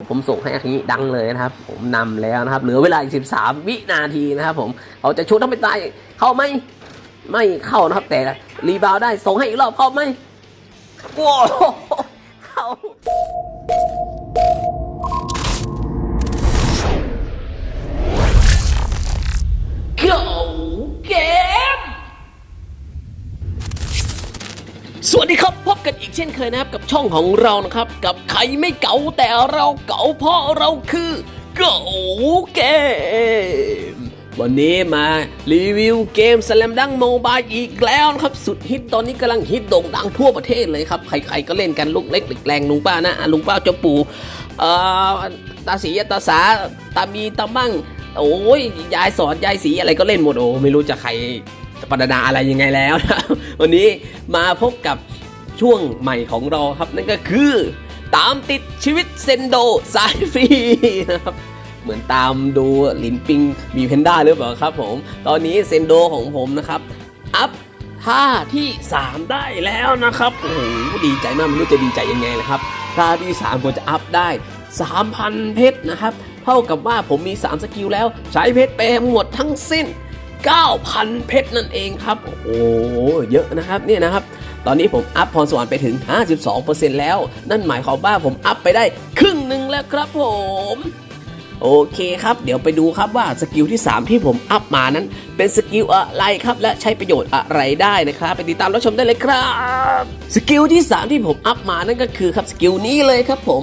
ผมส่งให้อาคิดังเลยนะครับ ผมนำแล้วนะครับ เหลือเวลาอีก 13 วินาทีนะครับ ผมเขาจะชุดถ้าไม่ตายเข้าไหมไม่เข้านะครับ แต่รีบาวได้ส่งให้อีกรอบเข้าไหมโอ้เข้า Go Game ส วัสดีครับพบกันอีกเช่นเคยนะครับกับช่องของเรานะครับ กับใครไม่เก๋าแต่เราเก๋าเพราะเราคือ Go Game วันนี้มารีวิวเกม Slam Dunk Mobile อีกแล้วนะครับ สุดฮิตตอนนี้กำลังฮิตโด่งดังทั่วประเทศเลยครับ ใครๆก็เล่นกันลูกเล็กเด็กแรงลุงป้านะลุงป้าเจ้าปู่ตาสีตาสาตามีตามั่งโอ้ยยายสอนยายสีอะไรก็เล่นหมดโอ้ไม่รู้จะใคร ปรารถนาอะไรยังไงแล้วนะวันนี้มาพบกับช่วงใหม่ของเราครับ นั่นก็คือตามติดชีวิตเซนโดสายฟรีนะครับเหมือนตามดูลินปิงมีเพนด้าหรือเปล่าครับผมตอนนี้เซนโดของผมนะครับอัพท่าที่ 3 ได้แล้วนะครับโอ้โหดีใจมากไม่รู้จะดีใจยังไงนะครับท่าที่3ผมจะอัพได้ 3,000 เพชรนะครับ เท่ากับว่าผมมี 3 สกิลแล้วใช้เพชรไปหมดทั้งสิ้น 9,000 เพชรนั่นเองครับ โอ้โห เยอะนะครับเนี่ยนะครับ ตอนนี้ผมอัพพรสวรรค์ไปถึง 52%แล้ว นั่นหมายความว่าผมอัพไปได้ครึ่งหนึ่งแล้วครับผม โอเคครับ เดี๋ยวไปดูครับว่าสกิลที่ 3 ที่ผมอัพมานั้น เป็นสกิลอะไรครับ และใช้ประโยชน์อะไรได้นะครับ ไปติดตามรับชมได้เลยครับ สกิลที่ 3 ที่ผมอัพมานั่นก็คือครับสกิลนี้เลยครับผม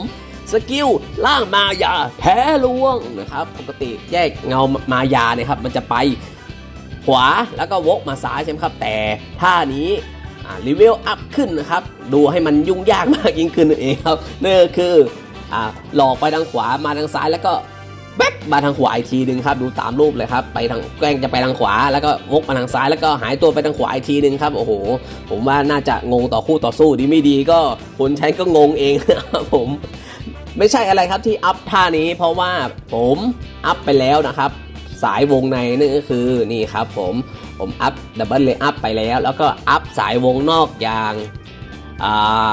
สกิลล่างมายาแพ้ลวงนะครับ ปกติแยกเงามายาเนี่ยครับ มันจะไป ขวาแล้วก็วกมาซ้ายใช่ไหมครับ แต่ท่านี้รีเวลอัพขึ้นนะครับ ดูให้มันยุ่งยากมากยิ่งขึ้นนั่นเองครับนั่นคืออหลอกไปทางขวามาทางซ้ายแล้วก็แบ็กมาทางขวาอีกทีหนึ่งครับดูตามรูปเลยครับไปทางแกล้งจะไปทางขวา แล้วก็วกมาทางซ้ายแล้วก็หายตัวไปทางขวาอีกทีหนึ่งครับโอ้โห ผมว่าน่าจะงงต่อคู่ต่อสู้ดีไม่ดีก็คนใช้ก็งงเองนะครับผมไม่ใช่อะไรครับที่อัพท่านี้เพราะว่าผมอัพไปแล้วนะครับ สายวงในนี่นก็คือนี่ครับผมผมอัพดับเบิลเลยอัพไปแล้ว แล้วก็อัพสายวงนอกอย่าง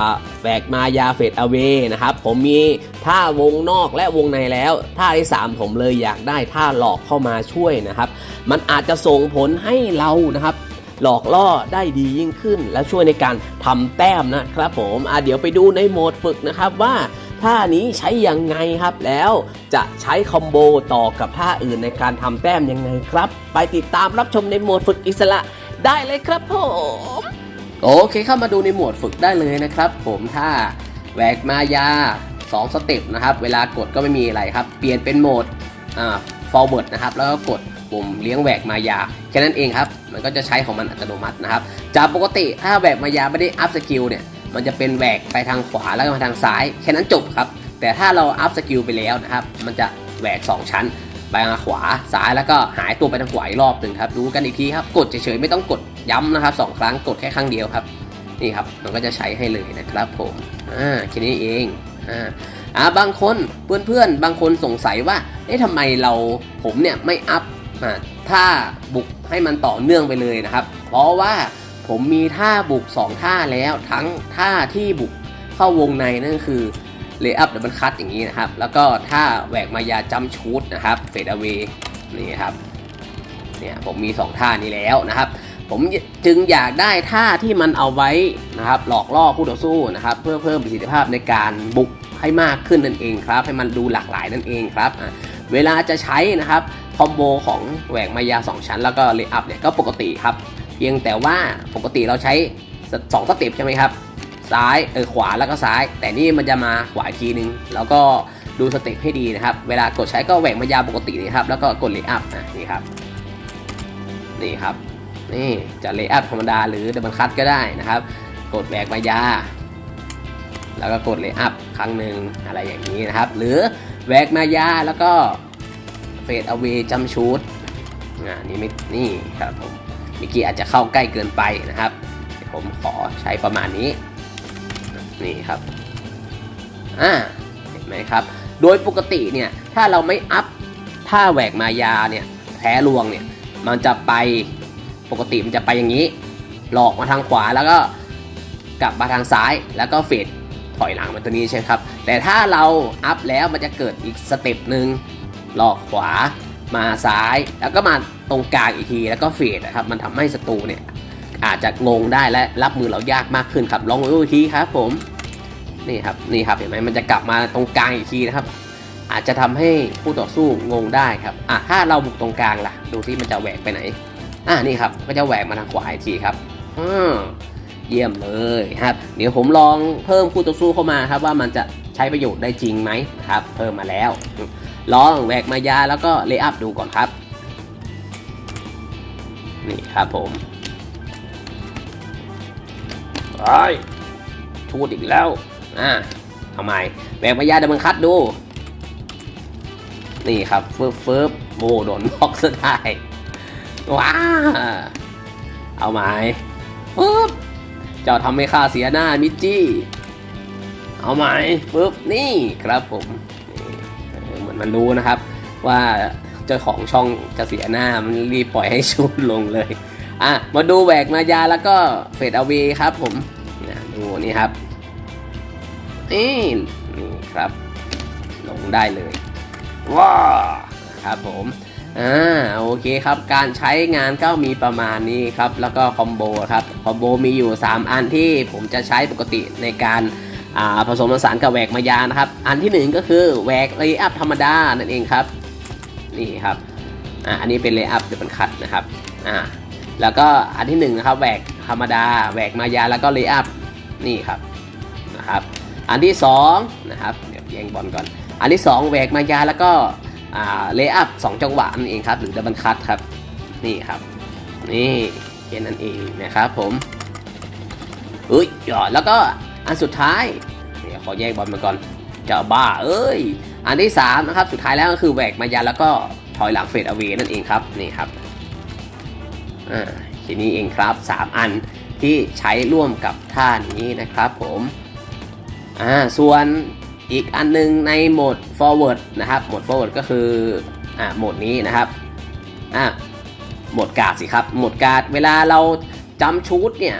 าแฝกมายาเฟดอเวนะครับ ผมมีท่าวงนอกและวงในแล้วท่าที่ 3 ผมเลยอยากได้ท่าหลอกเข้ามาช่วยนะครับ มันอาจจะส่งผลให้เรานะครับ หลอกล่อได้ดียิ่งขึ้น และช่วยในการทำแต้มนะครับผมเดี๋ยวไปดูในโหมดฝึกนะครับว่า ท่านี้ใช้ยังไงครับ แล้วจะใช้คอมโบต่อกับท่าอื่นในการทำแต้มยังไงครับ ไปติดตามรับชมในโหมดฝึกอิสระได้เลยครับผมโอเคเข้ามาดูในโหมดฝึกได้เลยนะครับ ผมถ้าแหวกมายา 2 สเต็ปนะครับ เวลากดก็ไม่มีอะไรครับ เปลี่ยนเป็นโหมดอ่า forward นะครับ แล้วก็กดปุ่มเลี้ยงแหวกมายา แค่นั้นเองครับ มันก็จะใช้ของมันอัตโนมัตินะครับ จากปกติถ้าแหวกมายาไม่ได้อัพสกิลเนี่ย มันจะเป็นแหวกไปทางขวาแล้วก็มาทางซ้าย แค่นั้นจบครับ แต่ถ้าเราอัพสกิลไปแล้วนะครับ มันจะแหวก 2 ชั้น ไปทางขวาซ้ายแล้วก็หายตัวไปทางขวาอีกรอบหนึ่งครับ ดูกันอีกทีครับ กดเฉยๆไม่ต้องกดย้ำนะครับสองครั้งกดแค่ครั้งเดียวครับ นี่ครับ มันก็จะใช้ให้เลยนะครับผมอ่าแค่นี้เองอ่าอ่าบางคนเพื่อนๆ บางคนสงสัยว่า เอ๊ะทำไมเราผมเนี่ยไม่อัพอ่าท่าบุกให้มันต่อเนื่องไปเลยนะครับ เพราะว่า ผมมีท่าบุก 2 ท่าแล้วทั้งท่าที่บุกเข้าวงในนั่นคือเลย์อัพดับเบิลคัตอย่างนี้นะครับ แล้วก็ท่าแหวกมายาจัมชูดนะครับเฟดเวนี่ครับเนี่ยผมมี 2 ท่านี้แล้วนะครับ ผมจึงอยากได้ท่าที่มันเอาไว้นะครับ หลอกล่อคู่ต่อสู้นะครับ เพื่อเพิ่มประสิทธิภาพในการบุกให้มากขึ้นนั่นเองครับ ให้มันดูหลากหลายนั่นเองครับเวลาจะใช้นะครับคอมโบของแหวกมายา 2 ชั้น แล้วก็เลอัพเนี่ยก็ปกติครับ เพียงแต่ว่าปกติเราใช้สองสเต็ปใช่ไหมครับ ซ้ายเออขวาแล้วก็ซ้าย แต่นี่มันจะมาขวาอีกทีนึง แล้วก็ดูสเต็ปให้ดีนะครับ เวลากดใช้ก็แหวกมายาปกตินี่ครับ แล้วก็กดเลอัพนะนี่ครับ นี่ครับ นี่จะเลย์อัพธรรมดาหรือดับเบิลคัตก็ได้นะครับ กดแบกมายา แล้วก็กดเลย์อัพครั้งหนึ่งอะไรอย่างนี้นะครับ หรือแบกมายาแล้วก็เฟดเอา a y จัมชูดอ่านี่ไม่นี่ครับผม มื่อกี้อาจจะเข้าใกล้เกินไปนะครับผมขอใช้ประมาณนี้นี่ครับอ่าเห็นไหมครับ โดยปกติเนี่ยถ้าเราไม่อัพท่าแหวกมายาเนี่ยแพ้ลวงเนี่ยมันจะไปปกติมันจะไปอย่างนี้ หลอกมาทางขวาแล้วก็กลับมาทางซ้ายแล้วก็เฟดทอยหลังมันตัวนี้ใช่ครับ แต่ถ้าเราอัพแล้วมันจะเกิดอีกสเต็ปหนึ่งหลอกขวามาซ้ายแล้วก็มาตรงกลางอีกทีแล้วก็เฟดนะครับมันทำให้ศัตรูเนี่ยอาจจะงงได้และรับมือเรายากมากขึ้นครับลองดูอีกทีครับผมนี่ครับนี่ครับเห็นไหมมันจะกลับมาตรงกลางอีกทีนะครับ อาจจะทำให้ผู้ต่อสู้งงได้ครับอะถ้าเราบุกตรงกลางล่ะ ดูที่มันจะแหวกไปไหนอะนี่ครับก็จะแหวกมาทางขวาอีกทีครับอืมเยี่ยมเลยครับ เดี๋ยวผมลองเพิ่มคู่ต่อสู้เข้ามาครับว่ามันจะใช้ประโยชน์ได้จริงไหมครับ เพิ่มมาแล้ว ลองแหวกมายาแล้วก็เลย์อัพดูก่อนครับ นี่ครับผมไอ้ยชูดอีกแล้ว อ่าทำไมแหวกมายาเดมันคัดดู นี่ครับเฟิบเฟิบโบโดนล็อกซะได้ว้า เอาไหมปึ๊บเจ้าทำให้ข้าเสียหน้ามิจจี้ เอาไหมปึ๊บนี่ครับผม เหมือนมันรู้นะครับ ว่า เจ้าของช่องจะเสียหน้ามันรีบปล่อยให้ชูดลงเลยอะมาดูแหวกมายาแล้วก็เฟดอวีครับผมนะดูนี่ครับนี่นี่ครับ ลงได้เลยว้าครับผมอ่าโอเคครับการใช้งานก็มีประมาณนี้ครับ แล้วก็คอมโบครับคอมโบมีอยู่ 3 อันที่ผมจะใช้ปกติในการผสมผสานกับแหวกมายานะครับ อันที่หนึ่งก็คือแหวกเลย์อัพธรรมดานั่นเองครับ นี่ครับอ่าอันนี้เป็นเลย์อัพเป็นคัดนะครับอ่าแล้วก็อันที่หนึ่งนะครับแหวกธรรมดาแหวกมายาแล้วก็เลย์อัพนี่ครับนะครับอันที่สองนะครับเดี๋ยวแย่งบอลก่อน อันที่สองแหวกมายาแล้วก็อ่าเลย์อัพสองจังหวะนั่นเองครับหรือดับเบิลคัทครับนี่ครับนี่แค่นั้นเองนะครับผมเอ้ยหยอดแล้วก็อันสุดท้ายเดี๋ยวขอแยกบอลมาก่อน จะบ้าเอ้ย อันที่สามนะครับสุดท้ายแล้วก็คือแหวกมายาแล้วก็ถอยหลังเฟดเอาเวนั่นเองครับนี่ครับอ่าทีนี้เองครับ 3 อันที่ใช้ร่วมกับท่านี้นะครับผมอ่าส่วนอีกอันหนึงในโหมด forward นะครับโหมด forward ก็คืออ่าโหมดนี้นะครับอ่าโหมดการ์ดสิครับโหมดการ์ดเวลาเราจำชุดเนี่ย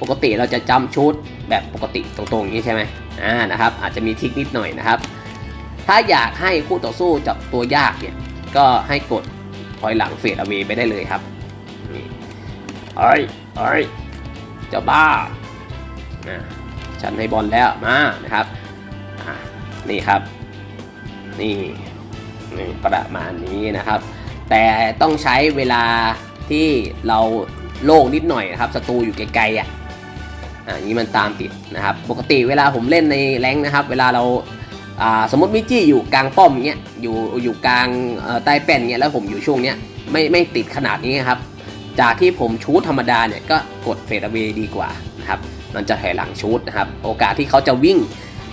ปกติเราจะจำชุดแบบปกติตรงๆอย่างนี้ใช่ไหม อ่านะครับอาจจะมีทิกนิดหน่อยนะครับ ถ้าอยากให้คู่ต่อสู้จับตัวยากเนี่ยก็ให้กดถอยหลังเฟดอาเวไปได้เลยครับนี่เอ้ยเอ้ยเจะบ้าฉันให้บอลแล้วมานะครับนี่ครับ นี่นี่ประมาณนี้นะครับ แต่ต้องใช้เวลาที่เราโล่งนิดหน่อยนะครับศัตรูอยู่ไกลๆอะ อ่านี้มันตามติดนะครับ ปกติเวลาผมเล่นในแรงนะครับ เวลาเราอ่าสมมติมิจี้อยู่กลางป้อมเงี้ย อยู่อยู่กลางใต้แป้นเงี้ยแล้วผมอยู่ช่วงเนี้ยไม่ไม่ติดขนาดนี้ครับ จากที่ผมชูดธรรมดาเนี่ยก็กดเฟดเวดีกว่านะครับมันจะถอยหลังชูดนะครับ โอกาสที่เขาจะวิ่ง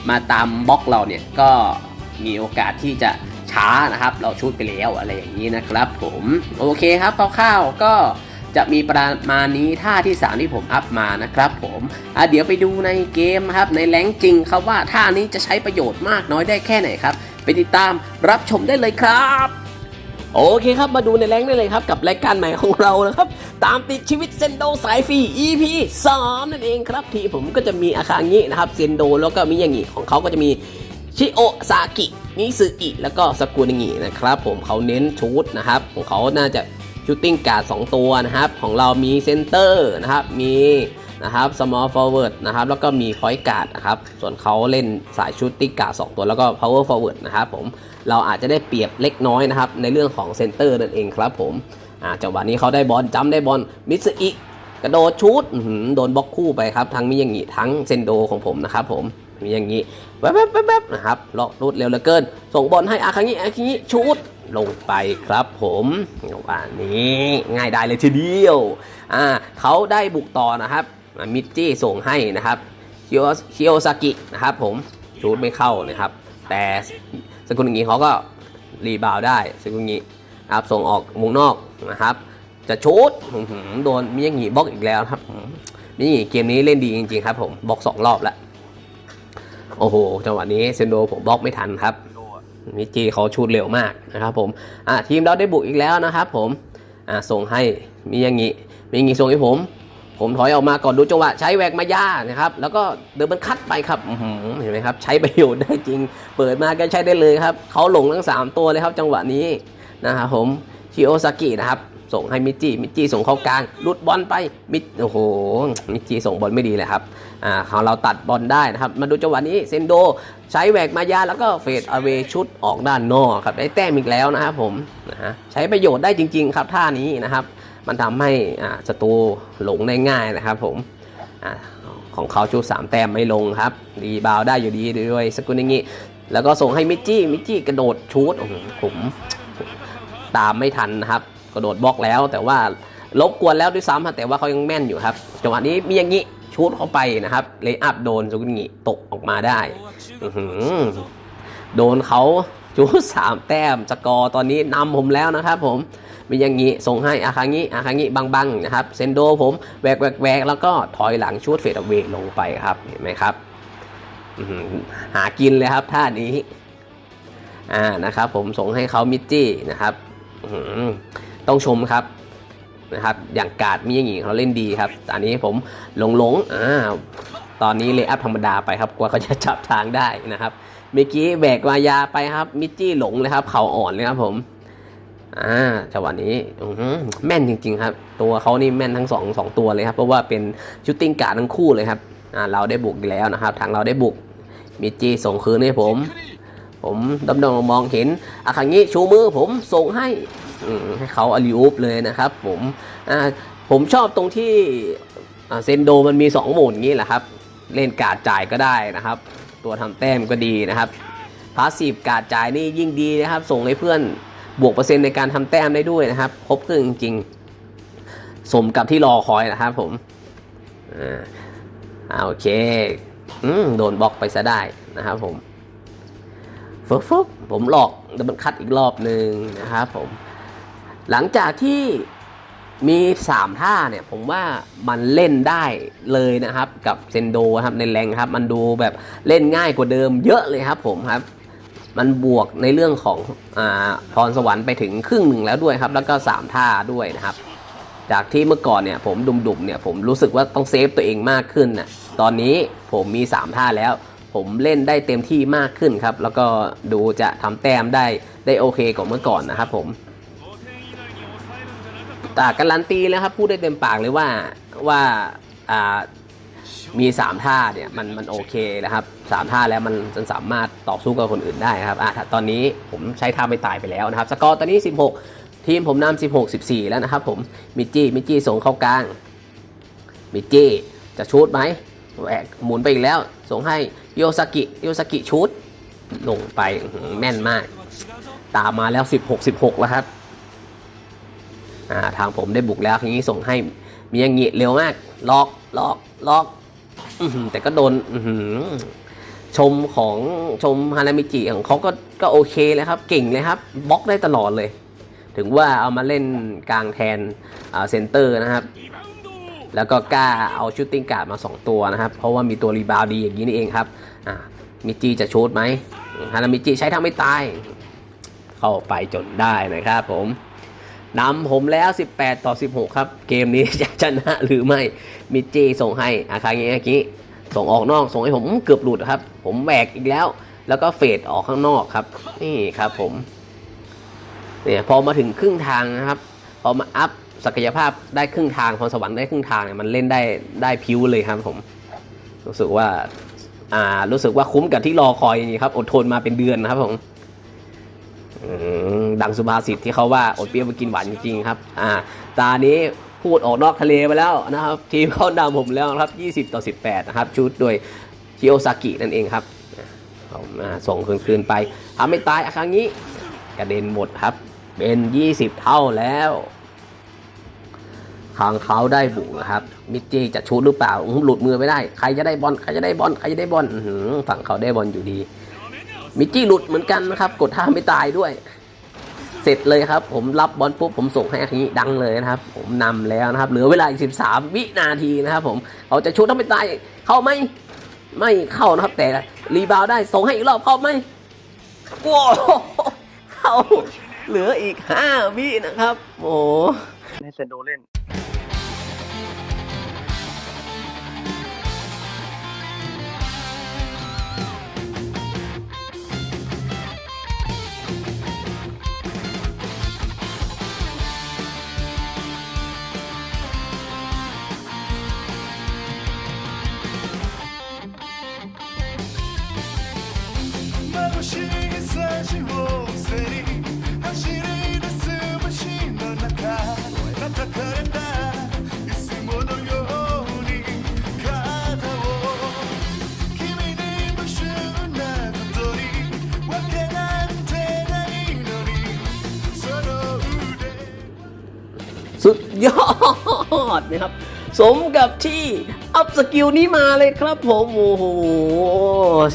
มาตามบล็อกเราเนี่ยก็มีโอกาสที่จะช้านะครับ เราชูดไปแล้วอะไรอย่างนี้นะครับ ผมโอเคครับคร่าวๆก็ จะมีประมาณนี้ท่าที่ 3 ที่ผมอัพมานะครับผมอะเดี๋ยวไปดูในเกมครับในแรงจริงครับว่าท่านี้จะใช้ประโยชน์มากน้อยได้แค่ไหนครับไปติดตามรับชมได้เลยครับโอเคครับ มาดูในแรงได้เลยครับ กับรายการใหม่ของเรานะครับ ตามติดชีวิตเซนโดสายฟรี EP 3นั่นเองครับ ที่ผมก็จะมีอาคางี้นะครับเซนโดแล้วก็มีอย่างงี้ของเขาก็จะมีชิโอซากินิซึอิแล้วก็สกุนิงินะครับ ผมเขาเน้นชูดนะครับ ของเขาน่าจะ ชูตติ้งการ์ด2ตัวนะครับ ของเรามีเซนเตอร์นะครับ มีนะครับ small forward นะครับ แล้วก็มี point guard นะครับ ส่วนเขาเล่นสายชูตติ้งการ์ด2ตัว แล้วก็ power forward นะครับผม เราอาจจะได้เปรียบเล็กน้อยนะครับ ในเรื่องของเซนเตอร์นั่นเองครับผมอ่าจังหวะนี้เขาได้บอลจ้ำได้บอลมิสอิกระโดดชูดโดนบล็อกคู่ไปครับทั้งมิยางิทั้งเซนโดของผมนะครับผมมีอย่างนี้แวบๆๆๆนะครับเล็อกรูดเร็วเหลือเกิน ส่งบอลให้อาคังิอาคังิชูด ลงไปครับผมจังหวะนี้ง่ายได้เลยทีเดียวอ่าเขาได้บุกต่อนะครับมิจจี้ส่งให้นะครับคิโอคิโอซากินะครับผมชูดไม่เข้านะครับ แต่สกุลงนี้เขาก็รีบาวได้สกุลงนี้นะครับส่งออกวงนอกนะครับ จะชูดโดนมิยางิบล็อกอีกแล้วครับอื้อนี่เกมนี้เล่นดีจริงๆครับผมบล็อกสองรอบแล้วโอ้โหจังหวะนี้เซนโดผมบล็อกไม่ทันครับ มิจิเขาชูดเร็วมากนะครับผมอะทีมเราได้บุกอีกแล้วนะครับผมอะส่งให้มีอย่างงี้มีอย่างงี้ส่งให้ผม ผมถอยออกมาก่อนดูจังหวะใช้แหวกมาย่านะครับ แล้วก็เดินมันคัดไปครับเห็นไหมครับ ใช้ประโยชน์ได้จริง เปิดมาก็ใช้ได้เลยครับเขาหลงทั้ง 3 ตัวเลยครับจังหวะนี้นะครับผมชิโอซากินะครับ ส่งให้มิจิมิจิส่งเข้ากลางลุดบอลไปมิโอ้โหมิจิส่งบอลไม่ดีเลยครับอ่าของเราตัดบอลได้นะครับ มาดูจังหวะนี้เซนโดใช้แหวกมายาแล้วก็เฟดอเวชุดออกด้านนอกครับได้แต้มอีกแล้วนะครับผมนะฮะใช้ประโยชน์ได้จริง ๆ ครับท่านี้นะครับ มันทำให้อ่าศัตรูหลงได้ง่ายนะครับผมอาของเขาชุดสามแต้มไม่ลงครับรีบาวได้อยู่ดีด้วยสกุลอย่างงี้แล้วก็ส่งให้มิจจี้มิจจี้กระโดดชูดโอ้โหผมตามไม่ทันนะครับ กระโดดบล็อกแล้ว แต่ว่าลบกวนแล้วด้วยซ้ำแต่ว่าเขายังแม่นอยู่ครับจังหวะนี้มีอย่างงี้ชูดเข้าไปนะครับเลยอัพโดนสกุดนี้ตกออกมาได้โดนเขาชูดสามแต้มสกอร์ตอนนี้นำผมแล้วนะครับ ผมมีอย่างนี้ส่งให้อาคางิอาคางิบังๆนะครับเซนโดผมแหวกแหวกแหวกแล้วก็ถอยหลังชูดเฟดเวลงไปครับเห็นไหมครับหากินเลยครับท่านี้อ่านะครับ ผมส่งให้เขามิจจี้นะครับอื ต้องชมครับนะครับอย่างกาดมีอย่างนี้เขาเล่นดีครับอันนี้ผมหลงหลงๆอ่าตอนนี้เลยอัพธรรมดาไปครับกว่าเขาจะจับทางได้นะครับเมื่อกี้แบกวายาไปครับมิจจี้หลงเลยครับ เข่าอ่อนเลยครับผมอ่าจังหวะนี้แม่นจริง ๆ ครับ ตัวเขานี่แม่นทั้งสองสองตัวเลยครับเพราะว่าเป็นชุดติ้งการ์ดทั้งคู่เลยครับอ่าเราได้บุกอีแล้วนะครับ ทางเราได้บุกมิจิส่งคืนให้ผม ผมดำดงมองเห็นอาคังงี้ชูมือผมส่งให้ ให้เขาอลิอุปเลยนะครับ ผมผมชอบตรงที่เซนโดมันมี 2 โหมดงนี้แหละครับ เล่นการ์ดจ่ายก็ได้นะครับ ตัวทำแต้มก็ดีนะครับพาสซีฟการ์ดจ่ายนี่ยิ่งดีนะครับ ส่งให้เพื่อนบวกเปอร์เซ็นต์ในการทำแต้มได้ด้วยนะครับ ครบครึ่งจริงๆ สมกับที่รอคอยนะครับผมอ่าโอเคอืมโดนบล็อกไปซะได้นะครับผมฟึบฟึบผมหลอกดับเบิลคัดอีกรอบหนึ่งนะครับผม หลังจากที่มี 3 ท่าเนี่ยผมว่ามันเล่นได้เลยนะครับ กับเซนโดครับในแรงครับ มันดูแบบเล่นง่ายกว่าเดิมเยอะเลยครับผมครับ มันบวกในเรื่องของอพรสวรรค์ไปถึงครึ่งหนึ่งแล้วด้วยครับ แล้วก็ 3 ท่าด้วยนะครับ จากที่เมื่อก่อนเนี่ยผมดุมๆเนี่ยผมรู้สึกว่าต้องเซฟตัวเองมากขึ้นน่ะตอนนี้ผมมี 3 ท่าแล้ว ผมเล่นได้เต็มที่มากขึ้นครับ แล้วก็ดูจะทำแต้มได้ได้โอเคกว่าเมื่อก่อนนะครับผม แต่การันตีแล้วครับพูดได้เต็มปากเลยว่าว่าอ่ามี3ท่าเนี่ยมันมันโอเคนะครับสามท่าแล้วมันมันสามารถต่อสู้กับคนอื่นได้ครับอะตอนนี้ผมใช้ท่าไม่ตายไปแล้วนะครับ สกอร์ตอนนี้ 16 ทีมผมนำ16 14 แล้วนะครับผมมิจี้มิจี้ส่งเข้ากลางมิจี้จะชูดไหมแหวกหมุนไปอีกแล้ว ส่งให้โยซากิโยซากิชูดลงไปแม่นมาก ตามมาแล้ว 16 16 แล้วครับ ทางผมได้บุกแล้วทีนี้ส่งให้มีอย่างงี้เร็วมากล็อกล็อกล็อกแต่ก็โดนชมของชมฮานามิจิของเขาก็ก็โอเคเลยครับ เก่งเลยครับบล็อกได้ตลอดเลย ถึงว่าเอามาเล่นกลางแทนเซนเตอร์นะครับ แล้วก็กล้าเอาชูตติ้งการ์ดมา 2 ตัวนะครับ เพราะว่ามีตัวรีบาวด์ดีอย่างนี้นี่เองครับมิจิจะชูดไหมฮานามิจิใช้ทำไม่ตาย เข้าไปจนได้นะครับผม นำผมแล้ว 18 ต่อ 16 ครับ เกมนี้จะชนะหรือไม่มิจิส่งให้อาคาเงะกิส่งออกนอกส่งให้ผมเกือบหลุดครับ ผมแบกอีกแล้ว แล้วก็เฟดออกข้างนอกครับ นี่ครับผมเนี่ยพอมาถึงครึ่งทางนะครับ พอมาอัพศักยภาพได้ครึ่งทางพรสวรรค์ได้ครึ่งทางเนี่ยมันเล่นได้ได้พิ้วเลยครับผมรู้สึกว่าอ่ารู้สึกว่าคุ้มกับที่รอคอยนี่ครับ อดทนมาเป็นเดือนนะครับผมอืม ดังสุภาษิตที่เขาว่าอดเปรี้ยวไปกินหวานจริงๆครับ อ่า ตานี้พูดออกนอกทะเลไปแล้วนะครับทีมเขานำผมแล้วครับ 20 ต่อ 18 นะครับ ชุดโดยชิโอซากินั่นเองครับเอามส่งคืนคืนไปทำไม่ตายครั้งนี้กระเด็นหมดครับ เป็น 20 เท่าแล้วทางเขาได้บุกนะครับ มิจจีจะชูดหรือเปล่าหลุดมือไม่ได้ ใครจะได้บอลใครจะได้บอลใครจะได้บอลฝั่งเขาได้บอลอยู่ดี มิจจี้หลุดเหมือนกันนะครับ กดท่าไม่ตายด้วย เสร็จเลยครับ ผมรับบอลปุ๊บผมส่งให้อาคีดังเลยนะครับ ผมนำแล้วนะครับ เหลือเวลาอีก 13 วินาทีนะครับ ผมเขาจะชุดถ้าไม่ตายเข้าไหมไม่เข้านะครับ แต่รีบาวด์ได้ส่งให้อีกรอบเข้าไหมโอ้าเข้าเหลืออีก 5 วินะครับ โอ้ในเซนโดเล่นุดยอดนะครับ สมกับที่อัพสกิลนี้มาเลยครับผมโอ้โห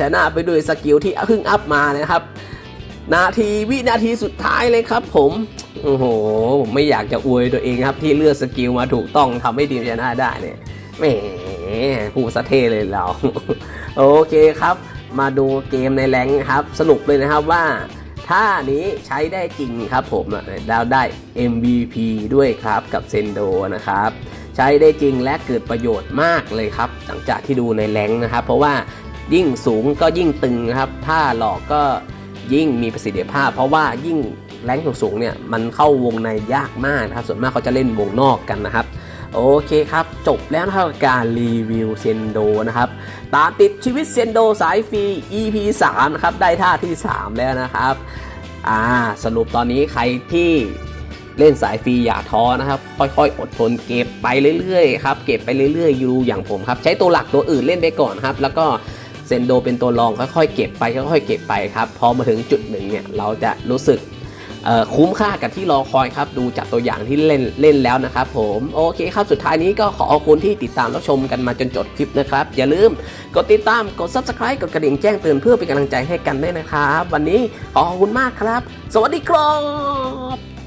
ชนะไปด้วยสกิลที่เพิ่งอัพมานะครับ นาทีวินาทีสุดท้ายเลยครับผมโอ้โหผมไม่อยากจะอวยตัวเองครับ ที่เลือกสกิลมาถูกต้องทำให้ทีมชนะได้เนี่ยแหมผู้สะเทเลยเรา โอเคครับ มาดูเกมในแรงครับสรุปเลยนะครับว่า ท่านี้ใช้ได้จริงครับผมดาวได้ MVP ด้วยครับกับเซนโดนะครับใช้ได้จริงและเกิดประโยชน์มากเลยครับ หลังจากที่ดูในแรงนะครับ เพราะว่ายิ่งสูงก็ยิ่งตึงนะครับถ้าหลอกก็ยิ่งมีประสิทธิภาพ เพราะว่ายิ่งแรงสูงๆเนี่ยมันเข้าวงในยากมากนะครับ ส่วนมากเขาจะเล่นวงนอกกันนะครับ โอเคครับ จบแล้วนะครับการรีวิวเซนโดนะครับ ตามติดชีวิตเซนโดสายฟรี EP 3นะครับ ได้ท่าที่ 3 แล้วนะครับ อ่า สรุปตอนนี้ใครที่เล่นสายฟรีอย่าท้อนะครับ ค่อยๆ อดทนเก็บไปเรื่อยๆครับ เก็บไปเรื่อยๆอยู่อย่างผมครับ ใช้ตัวหลักตัวอื่นเล่นไปก่อนครับ แล้วก็เซนโดเป็นตัวรองค่อยๆ เก็บไปค่อยๆเก็บไปครับ พอมาถึงจุดหนึ่งเนี่ยเราจะรู้สึก คุ้มค่ากับที่รอคอยครับ ดูจากตัวอย่างที่เล่นเล่นแล้วนะครับผมโอเคครับสุดท้ายนี้ก็ขอขอบคุณที่ติดตามรับชมกันมาจนจบคลิปนะครับ อย่าลืมกดติดตามกด subscribe กดกระดิ่งแจ้งเตือนเพื่อเป็นกำลังใจให้กันด้วยนะครับ วันนี้ขอขอบคุณมากครับ สวัสดีครับ